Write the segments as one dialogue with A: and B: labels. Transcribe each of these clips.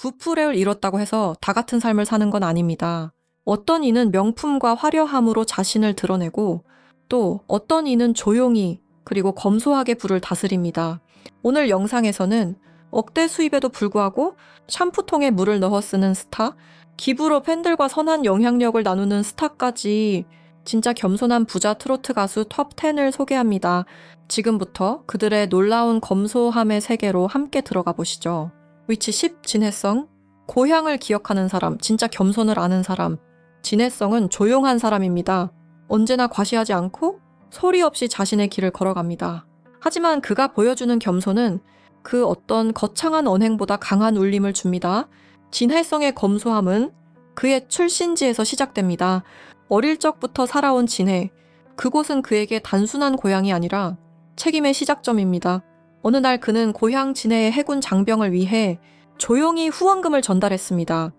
A: 부풀을 잃었다고 해서 다 같은 삶을 사는 건 아닙니다. 어떤 이는 명품과 화려함으로 자신을 드러내고 또 어떤 이는 조용히 그리고 검소하게 부를 다스립니다. 오늘 영상에서는 억대 수입에도 불구하고 샴푸통에 물을 넣어 쓰는 스타, 기부로 팬들과 선한 영향력을 나누는 스타까지 진짜 겸손한 부자 트로트 가수 톱 10을 소개합니다. 지금부터 그들의 놀라운 검소함의 세계로 함께 들어가 보시죠. 위치 10 진해성 고향을 기억하는 사람, 진짜 겸손을 아는 사람. 진해성은 조용한 사람입니다. 언제나 과시하지 않고 소리 없이 자신의 길을 걸어갑니다. 하지만 그가 보여주는 겸손은 그 어떤 거창한 언행보다 강한 울림을 줍니다. 진해성의 검소함은 그의 출신지에서 시작됩니다. 어릴 적부터 살아온 진해. 그곳은 그에게 단순한 고향이 아니라 책임의 시작점입니다. 어느 날 그는 고향 진해의 해군 장병을 위해 조용히 후원금을 전달했습니다.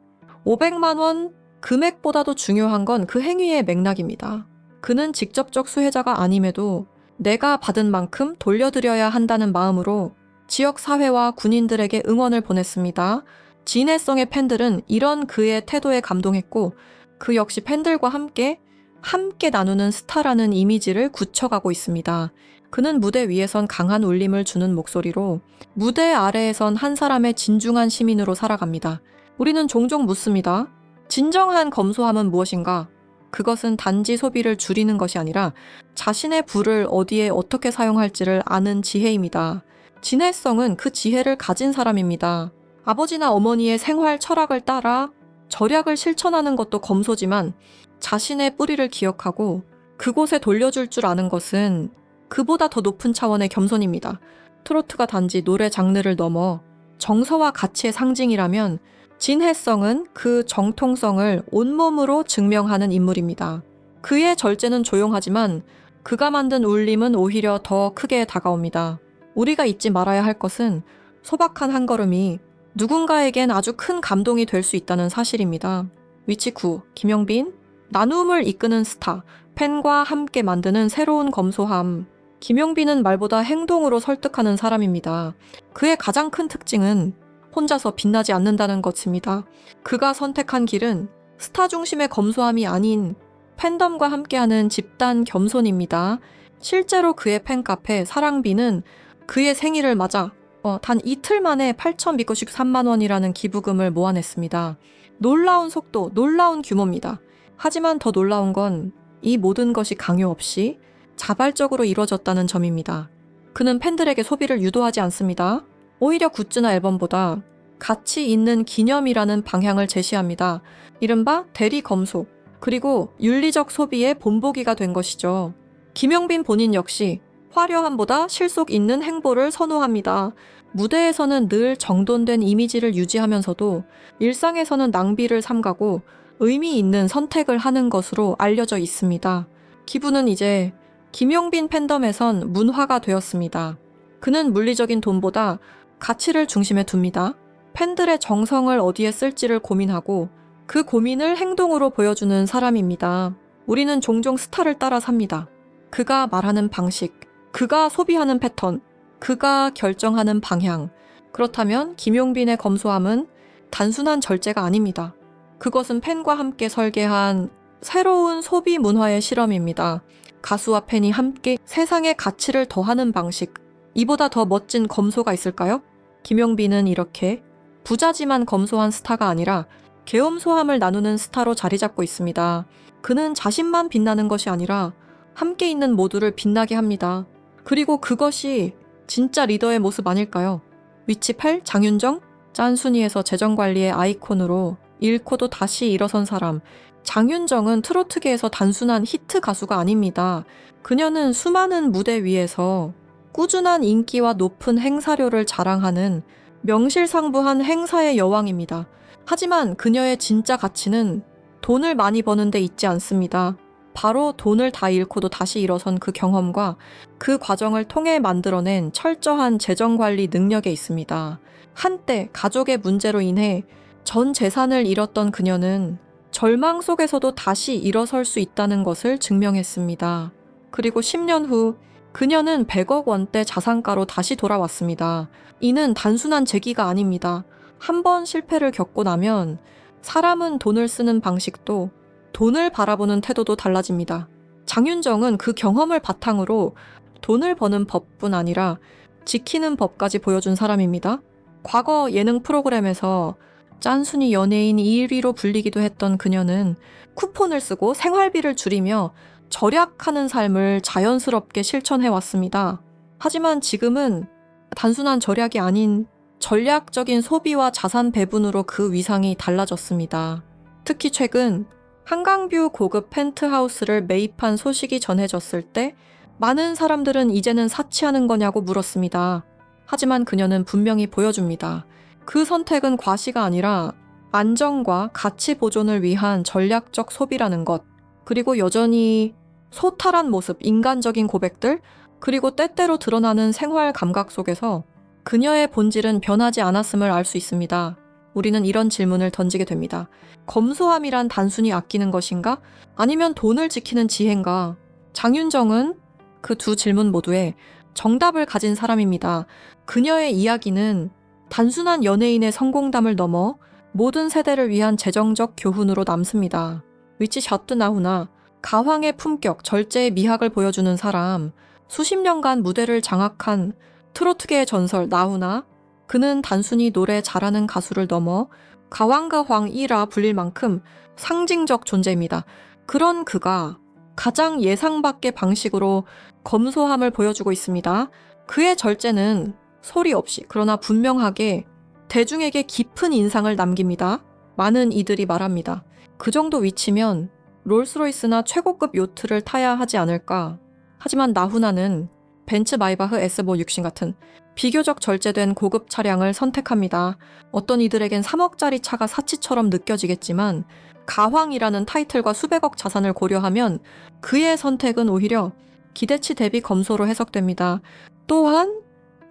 A: 500만 원 금액보다도 중요한 건 그 행위의 맥락입니다. 그는 직접적 수혜자가 아님에도 내가 받은 만큼 돌려드려야 한다는 마음으로 지역 사회와 군인들에게 응원을 보냈습니다. 진해성의 팬들은 이런 그의 태도에 감동했고 그 역시 팬들과 함께 함께 나누는 스타라는 이미지를 굳혀가고 있습니다. 그는 무대 위에선 강한 울림을 주는 목소리로 무대 아래에선 한 사람의 진중한 시민으로 살아갑니다. 우리는 종종 묻습니다. 진정한 검소함은 무엇인가? 그것은 단지 소비를 줄이는 것이 아니라 자신의 부를 어디에 어떻게 사용할지를 아는 지혜입니다. 진해성은 그 지혜를 가진 사람입니다. 아버지나 어머니의 생활 철학을 따라 절약을 실천하는 것도 검소지만 자신의 뿌리를 기억하고 그곳에 돌려줄 줄 아는 것은 그보다 더 높은 차원의 겸손입니다. 트로트가 단지 노래 장르를 넘어 정서와 가치의 상징이라면 진해성은 그 정통성을 온몸으로 증명하는 인물입니다. 그의 절제는 조용하지만 그가 만든 울림은 오히려 더 크게 다가옵니다. 우리가 잊지 말아야 할 것은 소박한 한 걸음이 누군가에겐 아주 큰 감동이 될 수 있다는 사실입니다. 위치 9. 김영빈. 나눔을 이끄는 스타. 팬과 함께 만드는 새로운 검소함. 김용빈은 말보다 행동으로 설득하는 사람입니다. 그의 가장 큰 특징은 혼자서 빛나지 않는다는 것입니다. 그가 선택한 길은 스타 중심의 검소함이 아닌 팬덤과 함께하는 집단 겸손입니다. 실제로 그의 팬카페 사랑비는 그의 생일을 맞아 어, 단 이틀 만에 8,193만 원이라는 기부금을 모아냈습니다. 놀라운 속도, 놀라운 규모입니다. 하지만 더 놀라운 건 이 모든 것이 강요 없이 자발적으로 이루어졌다는 점입니다. 그는 팬들에게 소비를 유도하지 않습니다. 오히려 굿즈나 앨범보다 가치 있는 기념이라는 방향을 제시합니다. 이른바 대리 검소, 그리고 윤리적 소비의 본보기가 된 것이죠. 김영빈 본인 역시 화려함보다 실속 있는 행보를 선호합니다. 무대에서는 늘 정돈된 이미지를 유지하면서도 일상에서는 낭비를 삼가고 의미 있는 선택을 하는 것으로 알려져 있습니다. 기부는 이제 김용빈 팬덤에선 문화가 되었습니다. 그는 물리적인 돈보다 가치를 중심에 둡니다. 팬들의 정성을 어디에 쓸지를 고민하고 그 고민을 행동으로 보여주는 사람입니다. 우리는 종종 스타를 따라 삽니다. 그가 말하는 방식, 그가 소비하는 패턴, 그가 결정하는 방향. 그렇다면 김용빈의 검소함은 단순한 절제가 아닙니다. 그것은 팬과 함께 설계한 새로운 소비 문화의 실험입니다. 가수와 팬이 함께 세상의 가치를 더하는 방식. 이보다 더 멋진 검소가 있을까요? 김용빈은 이렇게 부자지만 검소한 스타가 아니라 계엄소함을 나누는 스타로 자리 잡고 있습니다. 그는 자신만 빛나는 것이 아니라 함께 있는 모두를 빛나게 합니다. 그리고 그것이 진짜 리더의 모습 아닐까요? 위치 8 장윤정 짠순이에서 재정관리의 아이콘으로 잃고도 다시 일어선 사람 장윤정은 트로트계에서 단순한 히트 가수가 아닙니다. 그녀는 수많은 무대 위에서 꾸준한 인기와 높은 행사료를 자랑하는 명실상부한 행사의 여왕입니다. 하지만 그녀의 진짜 가치는 돈을 많이 버는 데 있지 않습니다. 바로 돈을 다 잃고도 다시 일어선 그 경험과 그 과정을 통해 만들어낸 철저한 재정 관리 능력에 있습니다. 한때 가족의 문제로 인해 전 재산을 잃었던 그녀는 절망 속에서도 다시 일어설 수 있다는 것을 증명했습니다. 그리고 10년 후 그녀는 100억 원대 자산가로 다시 돌아왔습니다. 이는 단순한 재기가 아닙니다. 한 번 실패를 겪고 나면 사람은 돈을 쓰는 방식도 돈을 바라보는 태도도 달라집니다. 장윤정은 그 경험을 바탕으로 돈을 버는 법뿐 아니라 지키는 법까지 보여준 사람입니다. 과거 예능 프로그램에서 짠순이 연예인 1위로 불리기도 했던 그녀는 쿠폰을 쓰고 생활비를 줄이며 절약하는 삶을 자연스럽게 실천해 왔습니다. 하지만 지금은 단순한 절약이 아닌 전략적인 소비와 자산 배분으로 그 위상이 달라졌습니다. 특히 최근 한강뷰 고급 펜트하우스를 매입한 소식이 전해졌을 때 많은 사람들은 이제는 사치하는 거냐고 물었습니다. 하지만 그녀는 분명히 보여줍니다. 그 선택은 과시가 아니라 안정과 가치 보존을 위한 전략적 소비라는 것, 그리고 여전히 소탈한 모습, 인간적인 고백들, 그리고 때때로 드러나는 생활 감각 속에서 그녀의 본질은 변하지 않았음을 알 수 있습니다. 우리는 이런 질문을 던지게 됩니다. 검소함이란 단순히 아끼는 것인가? 아니면 돈을 지키는 지혜인가? 장윤정은 그 두 질문 모두에 정답을 가진 사람입니다. 그녀의 이야기는 단순한 연예인의 성공담을 넘어 모든 세대를 위한 재정적 교훈으로 남습니다. 위치 샤트 나후나 가황의 품격, 절제의 미학을 보여주는 사람, 수십 년간 무대를 장악한 트로트계의 전설 나후나 그는 단순히 노래 잘하는 가수를 넘어 가왕과 황이라 불릴 만큼 상징적 존재입니다. 그런 그가 가장 예상 밖의 방식으로 검소함을 보여주고 있습니다. 그의 절제는 소리 없이 그러나 분명하게 대중에게 깊은 인상을 남깁니다. 많은 이들이 말합니다. 그 정도 위치면 롤스로이스나 최고급 요트를 타야 하지 않을까. 하지만 나훈아는 벤츠 마이바흐 S5 육신 같은 비교적 절제된 고급 차량을 선택합니다. 어떤 이들에겐 3억짜리 차가 사치처럼 느껴지겠지만 가황이라는 타이틀과 수백억 자산을 고려하면 그의 선택은 오히려 기대치 대비 검소로 해석됩니다. 또한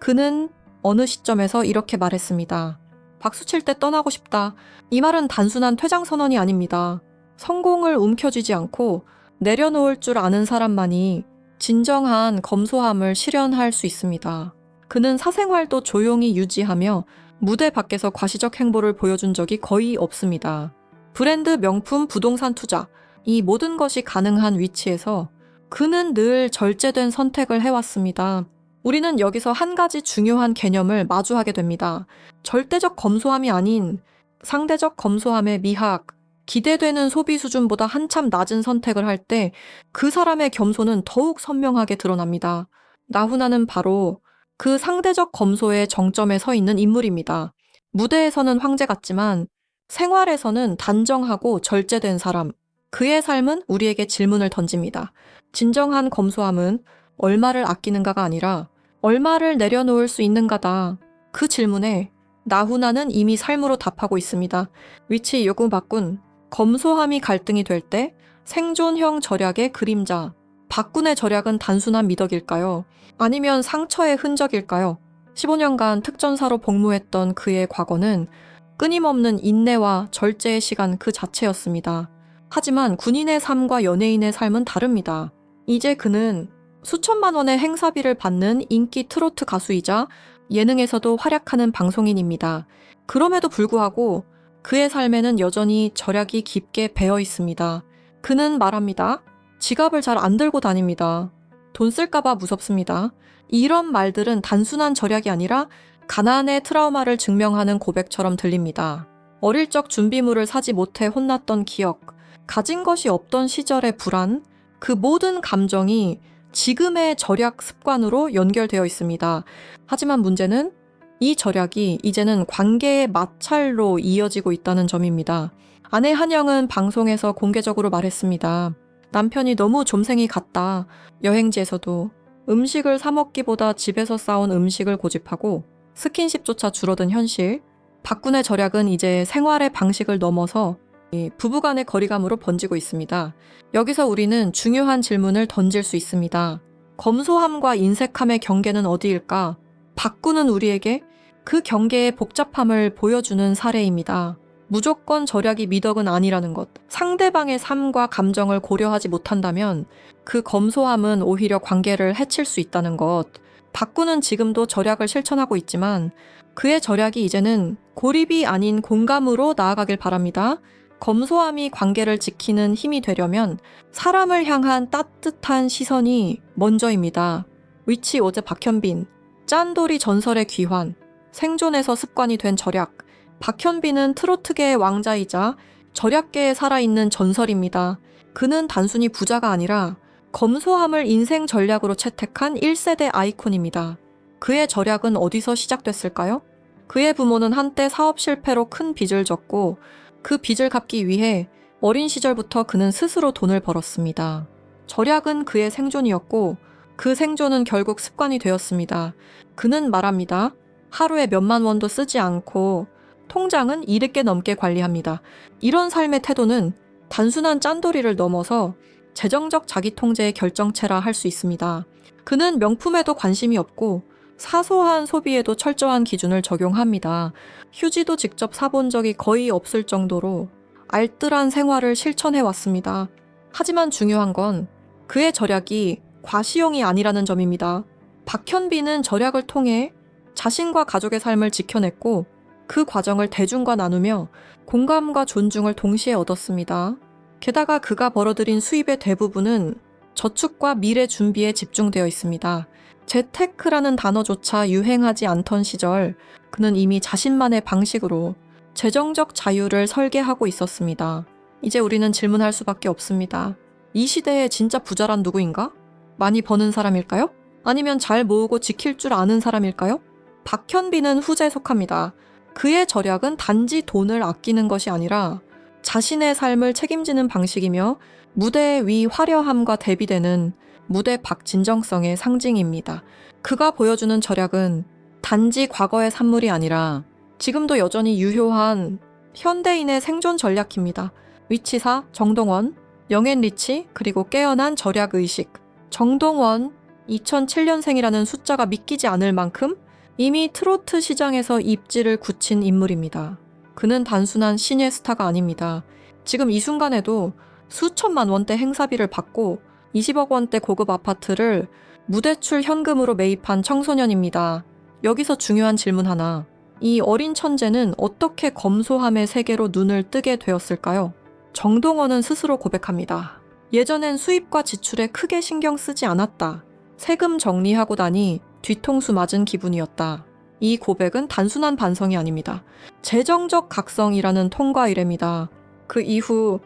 A: 그는 어느 시점에서 이렇게 말했습니다. 박수 칠 때 떠나고 싶다. 이 말은 단순한 퇴장 선언이 아닙니다. 성공을 움켜쥐지 않고 내려놓을 줄 아는 사람만이 진정한 검소함을 실현할 수 있습니다. 그는 사생활도 조용히 유지하며 무대 밖에서 과시적 행보를 보여준 적이 거의 없습니다. 브랜드, 명품, 부동산 투자, 이 모든 것이 가능한 위치에서 그는 늘 절제된 선택을 해왔습니다. 우리는 여기서 한 가지 중요한 개념을 마주하게 됩니다. 절대적 검소함이 아닌 상대적 검소함의 미학, 기대되는 소비 수준보다 한참 낮은 선택을 할 때 그 사람의 겸손은 더욱 선명하게 드러납니다. 나훈아는 바로 그 상대적 검소의 정점에 서 있는 인물입니다. 무대에서는 황제 같지만 생활에서는 단정하고 절제된 사람. 그의 삶은 우리에게 질문을 던집니다. 진정한 검소함은 얼마를 아끼는가가 아니라 얼마를 내려놓을 수 있는가다. 그 질문에 나훈아는 이미 삶으로 답하고 있습니다. 위치 요구 바꾼 검소함이 갈등이 될 때 생존형 절약의 그림자. 박군의 절약은 단순한 미덕일까요? 아니면 상처의 흔적일까요? 15년간 특전사로 복무했던 그의 과거는 끊임없는 인내와 절제의 시간 그 자체였습니다. 하지만 군인의 삶과 연예인의 삶은 다릅니다. 이제 그는 수천만 원의 행사비를 받는 인기 트로트 가수이자 예능에서도 활약하는 방송인입니다. 그럼에도 불구하고 그의 삶에는 여전히 절약이 깊게 배어 있습니다. 그는 말합니다. 지갑을 잘 안 들고 다닙니다. 돈 쓸까봐 무섭습니다. 이런 말들은 단순한 절약이 아니라 가난의 트라우마를 증명하는 고백처럼 들립니다. 어릴 적 준비물을 사지 못해 혼났던 기억, 가진 것이 없던 시절의 불안, 그 모든 감정이 지금의 절약 습관으로 연결되어 있습니다. 하지만 문제는 이 절약이 이제는 관계의 마찰로 이어지고 있다는 점입니다. 아내 한영은 방송에서 공개적으로 말했습니다. 남편이 너무 좀생이 같다. 여행지에서도 음식을 사먹기보다 집에서 싸온 음식을 고집하고 스킨십조차 줄어든 현실. 박군의 절약은 이제 생활의 방식을 넘어서 이 부부간의 거리감으로 번지고 있습니다. 여기서 우리는 중요한 질문을 던질 수 있습니다. 검소함과 인색함의 경계는 어디일까? 바꾸는 우리에게 그 경계의 복잡함을 보여주는 사례입니다. 무조건 절약이 미덕은 아니라는 것. 상대방의 삶과 감정을 고려하지 못한다면 그 검소함은 오히려 관계를 해칠 수 있다는 것. 박구는 지금도 절약을 실천하고 있지만 그의 절약이 이제는 고립이 아닌 공감으로 나아가길 바랍니다. 검소함이 관계를 지키는 힘이 되려면 사람을 향한 따뜻한 시선이 먼저입니다. 위치 오제 박현빈, 짠돌이 전설의 귀환, 생존에서 습관이 된 절약. 박현빈은 트로트계의 왕자이자 절약계에 살아있는 전설입니다. 그는 단순히 부자가 아니라 검소함을 인생 전략으로 채택한 1세대 아이콘입니다. 그의 절약은 어디서 시작됐을까요? 그의 부모는 한때 사업 실패로 큰 빚을 졌고 그 빚을 갚기 위해 어린 시절부터 그는 스스로 돈을 벌었습니다. 절약은 그의 생존이었고 그 생존은 결국 습관이 되었습니다. 그는 말합니다. 하루에 몇만 원도 쓰지 않고 통장은 200개 넘게 관리합니다. 이런 삶의 태도는 단순한 짠돌이를 넘어서 재정적 자기 통제의 결정체라 할 수 있습니다. 그는 명품에도 관심이 없고 사소한 소비에도 철저한 기준을 적용합니다. 휴지도 직접 사본 적이 거의 없을 정도로 알뜰한 생활을 실천해 왔습니다. 하지만 중요한 건 그의 절약이 과시용이 아니라는 점입니다. 박현빈은 절약을 통해 자신과 가족의 삶을 지켜냈고 그 과정을 대중과 나누며 공감과 존중을 동시에 얻었습니다. 게다가 그가 벌어들인 수입의 대부분은 저축과 미래 준비에 집중되어 있습니다. 재테크라는 단어조차 유행하지 않던 시절 그는 이미 자신만의 방식으로 재정적 자유를 설계하고 있었습니다. 이제 우리는 질문할 수밖에 없습니다. 이 시대에 진짜 부자란 누구인가? 많이 버는 사람일까요? 아니면 잘 모으고 지킬 줄 아는 사람일까요? 박현빈은 후자에 속합니다. 그의 절약은 단지 돈을 아끼는 것이 아니라 자신의 삶을 책임지는 방식이며 무대 위 화려함과 대비되는 무대 밖 진정성의 상징입니다. 그가 보여주는 절약은 단지 과거의 산물이 아니라 지금도 여전히 유효한 현대인의 생존 전략입니다. 위치사 정동원, 영앤 리치, 그리고 깨어난 절약 의식. 정동원 2007년생이라는 숫자가 믿기지 않을 만큼 이미 트로트 시장에서 입지를 굳힌 인물입니다. 그는 단순한 신예 스타가 아닙니다. 지금 이 순간에도 수천만 원대 행사비를 받고 20억 원대 고급 아파트를 무대출 현금으로 매입한 청소년입니다. 여기서 중요한 질문 하나. 이 어린 천재는 어떻게 검소함의 세계로 눈을 뜨게 되었을까요? 정동원은 스스로 고백합니다. 예전엔 수입과 지출에 크게 신경 쓰지 않았다. 세금 정리하고 나니 뒤통수 맞은 기분이었다. 이 고백은 단순한 반성이 아닙니다. 재정적 각성이라는 통과 이래입니다. 그 이후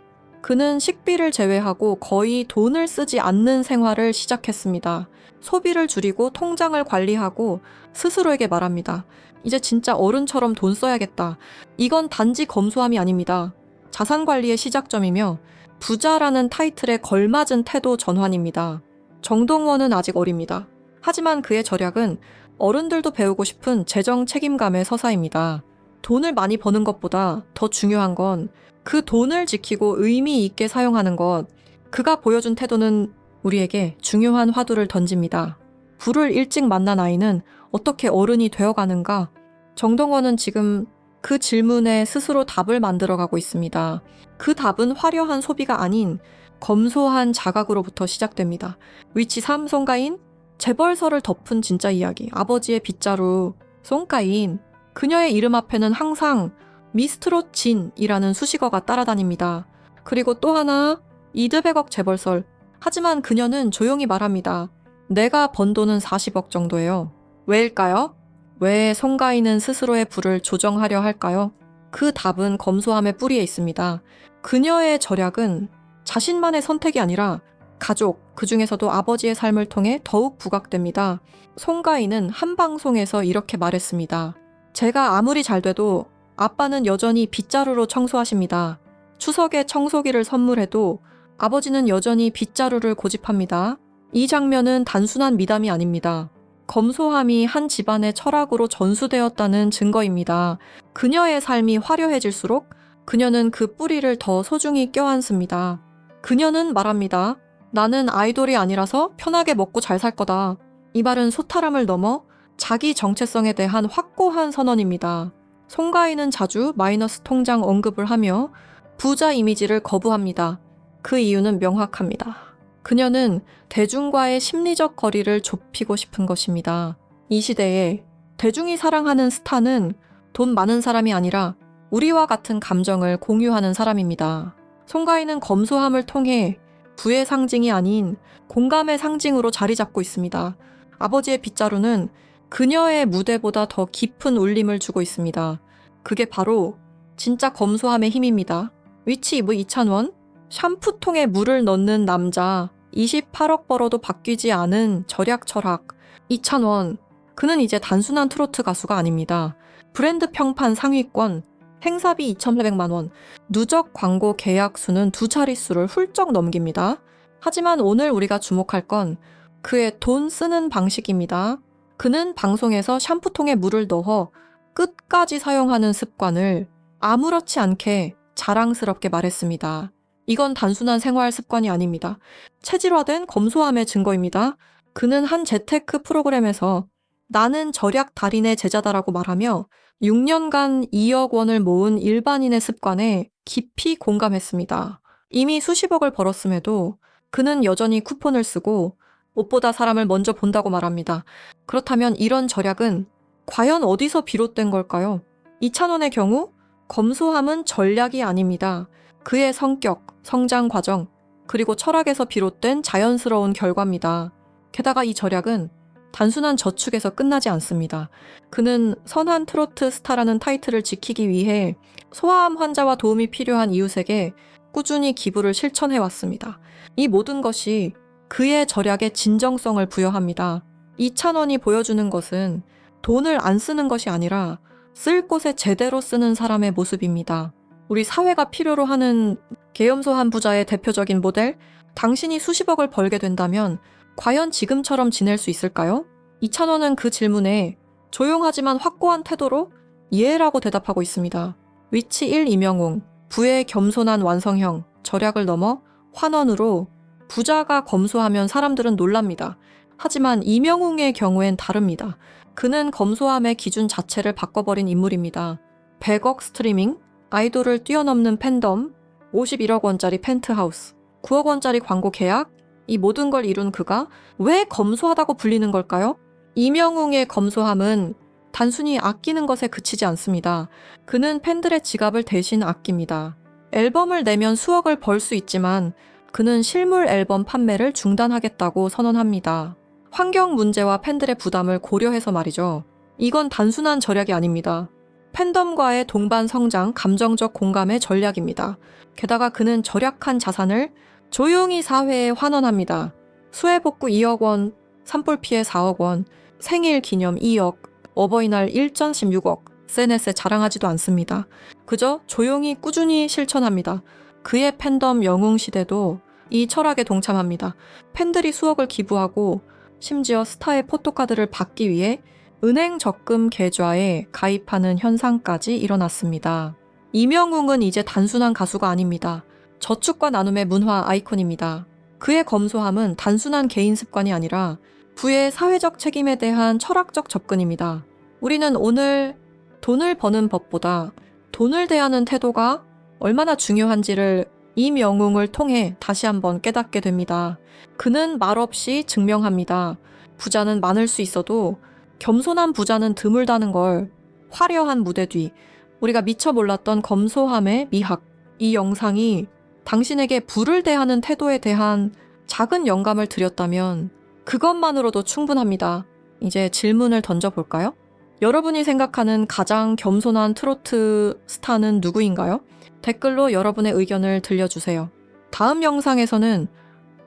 A: 그는 식비를 제외하고 거의 돈을 쓰지 않는 생활을 시작했습니다. 소비를 줄이고 통장을 관리하고 스스로에게 말합니다. 이제 진짜 어른처럼 돈 써야겠다. 이건 단지 검소함이 아닙니다. 자산 관리의 시작점이며 부자라는 타이틀에 걸맞은 태도 전환입니다. 정동원은 아직 어립니다. 하지만 그의 절약은 어른들도 배우고 싶은 재정 책임감의 서사입니다. 돈을 많이 버는 것보다 더 중요한 건 그 돈을 지키고 의미 있게 사용하는 것. 그가 보여준 태도는 우리에게 중요한 화두를 던집니다. 불을 일찍 만난 아이는 어떻게 어른이 되어가는가? 정동원은 지금 그 질문에 스스로 답을 만들어가고 있습니다. 그 답은 화려한 소비가 아닌 검소한 자각으로부터 시작됩니다. 위치 3 송가인 재벌설을 덮은 진짜 이야기 아버지의 빗자루 송가인 그녀의 이름 앞에는 항상 미스트롯 진이라는 수식어가 따라다닙니다. 그리고 또 하나 이드백억 재벌설 하지만 그녀는 조용히 말합니다. 내가 번 돈은 40억 정도예요. 왜일까요? 왜 송가인은 스스로의 부를 조정하려 할까요? 그 답은 검소함의 뿌리에 있습니다. 그녀의 절약은 자신만의 선택이 아니라 가족, 그 중에서도 아버지의 삶을 통해 더욱 부각됩니다. 송가인은 한 방송에서 이렇게 말했습니다. 제가 아무리 잘 돼도 아빠는 여전히 빗자루로 청소하십니다. 추석에 청소기를 선물해도 아버지는 여전히 빗자루를 고집합니다. 이 장면은 단순한 미담이 아닙니다. 검소함이 한 집안의 철학으로 전수되었다는 증거입니다. 그녀의 삶이 화려해질수록 그녀는 그 뿌리를 더 소중히 껴안습니다. 그녀는 말합니다. 나는 아이돌이 아니라서 편하게 먹고 잘 살 거다. 이 말은 소탈함을 넘어 자기 정체성에 대한 확고한 선언입니다. 송가인은 자주 마이너스 통장 언급을 하며 부자 이미지를 거부합니다. 그 이유는 명확합니다. 그녀는 대중과의 심리적 거리를 좁히고 싶은 것입니다. 이 시대에 대중이 사랑하는 스타는 돈 많은 사람이 아니라 우리와 같은 감정을 공유하는 사람입니다. 송가인은 검소함을 통해 부의 상징이 아닌 공감의 상징으로 자리 잡고 있습니다. 아버지의 빗자루는 그녀의 무대보다 더 깊은 울림을 주고 있습니다. 그게 바로 진짜 검소함의 힘입니다. 위치 이브 이찬원, 샴푸통에 물을 넣는 남자, 28억 벌어도 바뀌지 않은 절약 철학, 이찬원. 그는 이제 단순한 트로트 가수가 아닙니다. 브랜드 평판 상위권, 행사비 2,800만 원, 누적 광고 계약 수는 두 자릿수를 훌쩍 넘깁니다. 하지만 오늘 우리가 주목할 건 그의 돈 쓰는 방식입니다. 그는 방송에서 샴푸통에 물을 넣어 끝까지 사용하는 습관을 아무렇지 않게 자랑스럽게 말했습니다. 이건 단순한 생활 습관이 아닙니다. 체질화된 검소함의 증거입니다. 그는 한 재테크 프로그램에서 나는 절약 달인의 제자다라고 말하며 6년간 2억 원을 모은 일반인의 습관에 깊이 공감했습니다. 이미 수십억을 벌었음에도 그는 여전히 쿠폰을 쓰고 옷보다 사람을 먼저 본다고 말합니다. 그렇다면 이런 절약은 과연 어디서 비롯된 걸까요? 이찬원의 경우 검소함은 전략이 아닙니다. 그의 성격, 성장 과정, 그리고 철학에서 비롯된 자연스러운 결과입니다. 게다가 이 절약은 단순한 저축에서 끝나지 않습니다. 그는 선한 트로트 스타라는 타이틀을 지키기 위해 소아암 환자와 도움이 필요한 이웃에게 꾸준히 기부를 실천해 왔습니다. 이 모든 것이 그의 절약에 진정성을 부여합니다. 이찬원이 보여주는 것은 돈을 안 쓰는 것이 아니라 쓸 곳에 제대로 쓰는 사람의 모습입니다. 우리 사회가 필요로 하는 계엄소한 부자의 대표적인 모델? 당신이 수십억을 벌게 된다면 과연 지금처럼 지낼 수 있을까요? 이찬원은 그 질문에 조용하지만 확고한 태도로 예라고 대답하고 있습니다. 위치 1 이명웅, 부의 겸손한 완성형, 절약을 넘어 환원으로 부자가 검소하면 사람들은 놀랍니다. 하지만 이명웅의 경우엔 다릅니다. 그는 검소함의 기준 자체를 바꿔버린 인물입니다. 100억 스트리밍, 아이돌을 뛰어넘는 팬덤, 51억 원짜리 펜트하우스, 9억 원짜리 광고 계약, 이 모든 걸 이룬 그가 왜 검소하다고 불리는 걸까요? 이명웅의 검소함은 단순히 아끼는 것에 그치지 않습니다. 그는 팬들의 지갑을 대신 아낍니다. 앨범을 내면 수억을 벌 수 있지만 그는 실물 앨범 판매를 중단하겠다고 선언합니다. 환경 문제와 팬들의 부담을 고려해서 말이죠. 이건 단순한 절약이 아닙니다. 팬덤과의 동반 성장, 감정적 공감의 전략입니다. 게다가 그는 절약한 자산을 조용히 사회에 환원합니다. 수해 복구 2억 원, 산불 피해 4억 원, 생일 기념 2억, 어버이날 일전 16억, SNS에 자랑하지도 않습니다. 그저 조용히 꾸준히 실천합니다. 그의 팬덤 영웅 시대도 이 철학에 동참합니다. 팬들이 수억을 기부하고 심지어 스타의 포토카드를 받기 위해 은행 적금 계좌에 가입하는 현상까지 일어났습니다. 이명웅은 이제 단순한 가수가 아닙니다. 저축과 나눔의 문화 아이콘입니다. 그의 검소함은 단순한 개인 습관이 아니라 부의 사회적 책임에 대한 철학적 접근입니다. 우리는 오늘 돈을 버는 법보다 돈을 대하는 태도가 얼마나 중요한지를 이명웅을 통해 다시 한번 깨닫게 됩니다. 그는 말없이 증명합니다. 부자는 많을 수 있어도 겸손한 부자는 드물다는 걸 화려한 무대 뒤 우리가 미처 몰랐던 검소함의 미학 이 영상이 당신에게 부를 대하는 태도에 대한 작은 영감을 드렸다면 그것만으로도 충분합니다. 이제 질문을 던져볼까요? 여러분이 생각하는 가장 겸손한 트로트 스타는 누구인가요? 댓글로 여러분의 의견을 들려주세요. 다음 영상에서는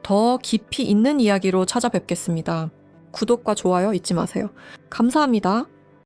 A: 더 깊이 있는 이야기로 찾아뵙겠습니다. 구독과 좋아요 잊지 마세요. 감사합니다.